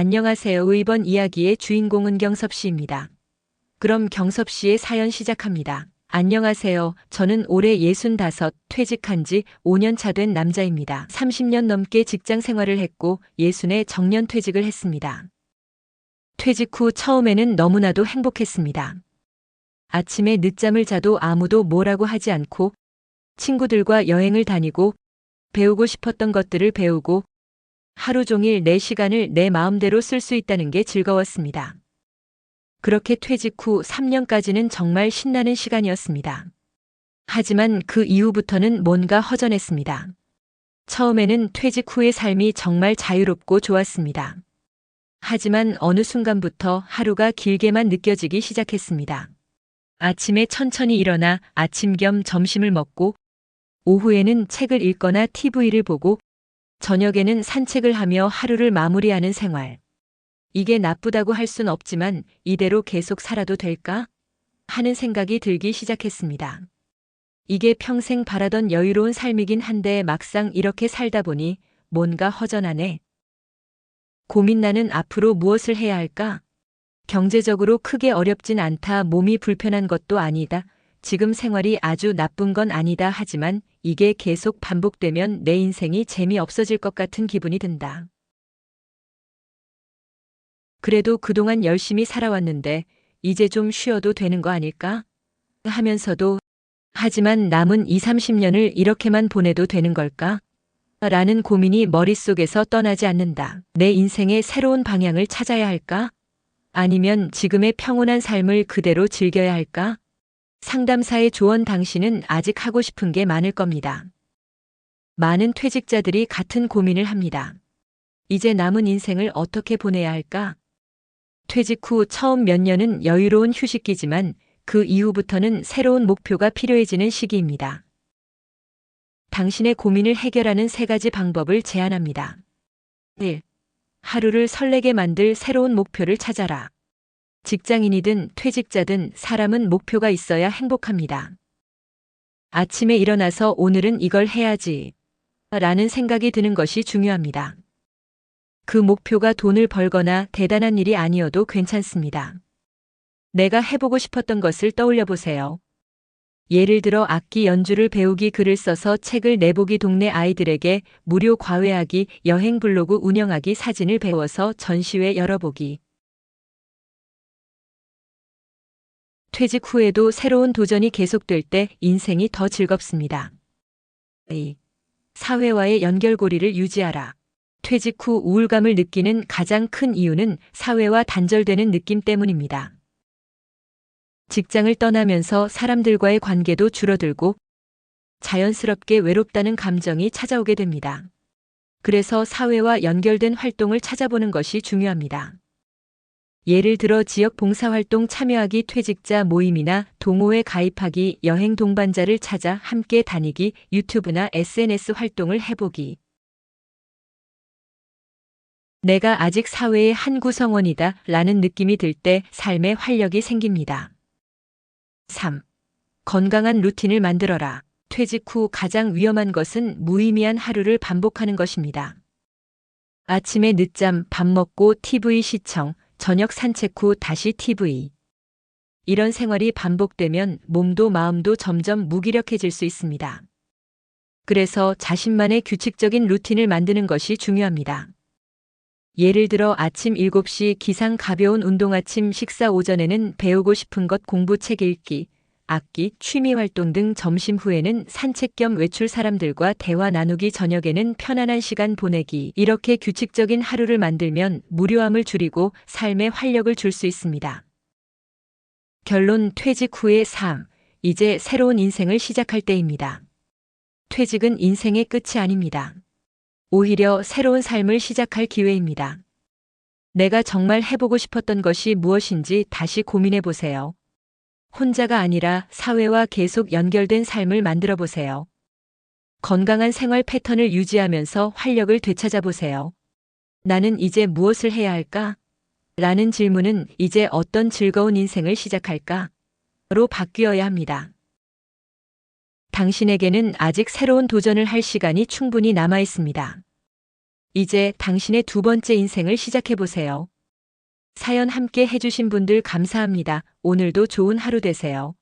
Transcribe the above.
안녕하세요. 이번 이야기의 주인공은 경섭 씨입니다. 그럼 경섭 씨의 사연 시작합니다. 안녕하세요. 저는 올해 65, 퇴직한 지 5년 차 된 남자입니다. 30년 넘게 직장 생활을 했고 예순에 정년 퇴직을 했습니다. 퇴직 후 처음에는 너무나도 행복했습니다. 아침에 늦잠을 자도 아무도 뭐라고 하지 않고 친구들과 여행을 다니고 배우고 싶었던 것들을 배우고 하루 종일 내 시간을 내 마음대로 쓸 수 있다는 게 즐거웠습니다. 그렇게 퇴직 후 3년까지는 정말 신나는 시간이었습니다. 하지만 그 이후부터는 뭔가 허전했습니다. 처음에는 퇴직 후의 삶이 정말 자유롭고 좋았습니다. 하지만 어느 순간부터 하루가 길게만 느껴지기 시작했습니다. 아침에 천천히 일어나 아침 겸 점심을 먹고 오후에는 책을 읽거나 TV를 보고 저녁에는 산책을 하며 하루를 마무리하는 생활. 이게 나쁘다고 할 순 없지만 이대로 계속 살아도 될까? 하는 생각이 들기 시작했습니다. 이게 평생 바라던 여유로운 삶이긴 한데 막상 이렇게 살다 보니 뭔가 허전하네. 고민 나는 앞으로 무엇을 해야 할까? 경제적으로 크게 어렵진 않다. 몸이 불편한 것도 아니다. 지금 생활이 아주 나쁜 건 아니다. 하지만 이게 계속 반복되면 내 인생이 재미없어질 것 같은 기분이 든다. 그래도 그동안 열심히 살아왔는데 이제 좀 쉬어도 되는 거 아닐까? 하면서도 하지만 남은 2, 30년을 이렇게만 보내도 되는 걸까? 라는 고민이 머릿속에서 떠나지 않는다. 내 인생의 새로운 방향을 찾아야 할까? 아니면 지금의 평온한 삶을 그대로 즐겨야 할까? 상담사의 조언 당신은 아직 하고 싶은 게 많을 겁니다. 많은 퇴직자들이 같은 고민을 합니다. 이제 남은 인생을 어떻게 보내야 할까? 퇴직 후 처음 몇 년은 여유로운 휴식기지만 그 이후부터는 새로운 목표가 필요해지는 시기입니다. 당신의 고민을 해결하는 세 가지 방법을 제안합니다. 1. 하루를 설레게 만들 새로운 목표를 찾아라. 직장인이든 퇴직자든 사람은 목표가 있어야 행복합니다. 아침에 일어나서 오늘은 이걸 해야지. 라는 생각이 드는 것이 중요합니다. 그 목표가 돈을 벌거나 대단한 일이 아니어도 괜찮습니다. 내가 해보고 싶었던 것을 떠올려 보세요. 예를 들어 악기 연주를 배우기 글을 써서 책을 내보기 동네 아이들에게 무료 과외하기 여행 블로그 운영하기 사진을 배워서 전시회 열어보기. 퇴직 후에도 새로운 도전이 계속될 때 인생이 더 즐겁습니다. 2. 사회와의 연결고리를 유지하라. 퇴직 후 우울감을 느끼는 가장 큰 이유는 사회와 단절되는 느낌 때문입니다. 직장을 떠나면서 사람들과의 관계도 줄어들고 자연스럽게 외롭다는 감정이 찾아오게 됩니다. 그래서 사회와 연결된 활동을 찾아보는 것이 중요합니다. 예를 들어 지역 봉사활동 참여하기 퇴직자 모임이나 동호회 가입하기 여행 동반자를 찾아 함께 다니기 유튜브나 SNS 활동을 해보기 내가 아직 사회의 한 구성원이다 라는 느낌이 들 때 삶에 활력이 생깁니다. 3. 건강한 루틴을 만들어라. 퇴직 후 가장 위험한 것은 무의미한 하루를 반복하는 것입니다. 아침에 늦잠, 밥 먹고 TV 시청, 저녁 산책 후 다시 TV. 이런 생활이 반복되면 몸도 마음도 점점 무기력해질 수 있습니다. 그래서 자신만의 규칙적인 루틴을 만드는 것이 중요합니다. 예를 들어 아침 7시 기상 가벼운 운동 아침 식사 오전에는 배우고 싶은 것 공부 책 읽기, 악기, 취미 활동 등 점심 후에는 산책 겸 외출 사람들과 대화 나누기 저녁에는 편안한 시간 보내기 이렇게 규칙적인 하루를 만들면 무료함을 줄이고 삶에 활력을 줄 수 있습니다. 결론 퇴직 후의 삶. 이제 새로운 인생을 시작할 때입니다. 퇴직은 인생의 끝이 아닙니다. 오히려 새로운 삶을 시작할 기회입니다. 내가 정말 해보고 싶었던 것이 무엇인지 다시 고민해 보세요. 혼자가 아니라 사회와 계속 연결된 삶을 만들어 보세요. 건강한 생활 패턴을 유지하면서 활력을 되찾아 보세요. 나는 이제 무엇을 해야 할까? 라는 질문은 이제 어떤 즐거운 인생을 시작할까? 로 바뀌어야 합니다. 당신에게는 아직 새로운 도전을 할 시간이 충분히 남아 있습니다. 이제 당신의 두 번째 인생을 시작해 보세요. 사연 함께 해주신 분들 감사합니다. 오늘도 좋은 하루 되세요.